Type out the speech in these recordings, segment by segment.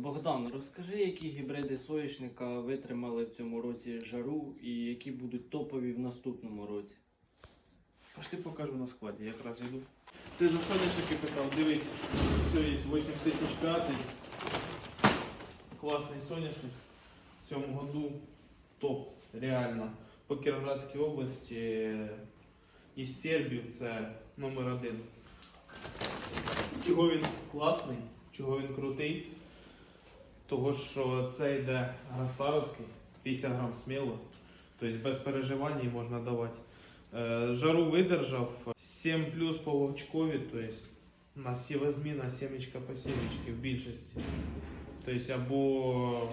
Богдан, розкажи, які гібриди соняшника витримали в цьому році жару і які будуть топові в наступному році. Пошли покажу на складі, якраз йду. Ти за соняшники питав, дивись, все 8005. Класний соняшник. В цьому году топ, реально. По Кіровоградській області із Сербів це номер один. Чого він класний, чого він крутий? Того, що це йде Гастаровський, 50 грам сміло, тобто без переживань можна давати. Е, Жару видержав 7 плюс по вовчкові, тобто на сівозміна, сімечка по сімечці в більшості. Тобто або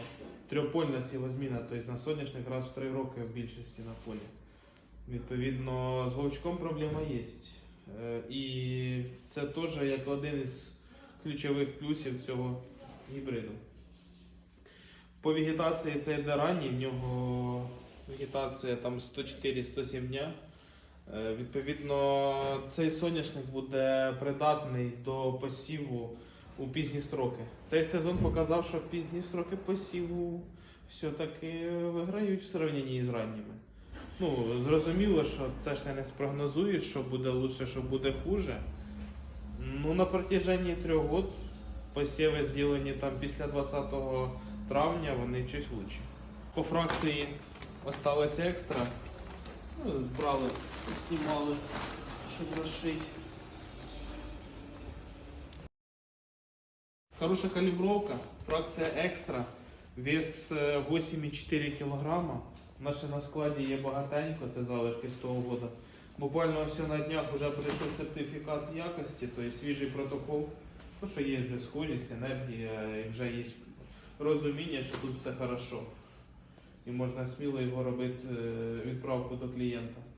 трьохпольна сівозміна, тобто на соняшник раз в 3 роки в більшості на полі. Відповідно, з вовчком проблема є. Е, І це теж як один із ключових плюсів цього гібриду. По вегетації це йде ранній, в нього вегетація там 104-107 дня. Е, Відповідно, цей соняшник буде придатний до посіву у пізні строки. Цей сезон показав, що пізні строки посіву все-таки виграють в порівнянні з ранніми. Ну, зрозуміло, що це ж не спрогнозуєш, що буде краще, що буде хуже. Ну, на протяженні трьох років посіви зроблені там після 20 травня, вони щось лучше. По фракції осталось екстра. Ну, брали, знімали, щоб розшити. Хороша калібровка, фракція екстра, вес е, 8,4 кг. Наше на складі є багатенько, це залишки з того года. Буквально ось на днях вже прийшов сертифікат якості, тобто свіжий протокол. Ну, що є вже схожість, енергія, і вже є розуміння, що тут все хорошо. І можна сміло його робити е, відправку до клієнта.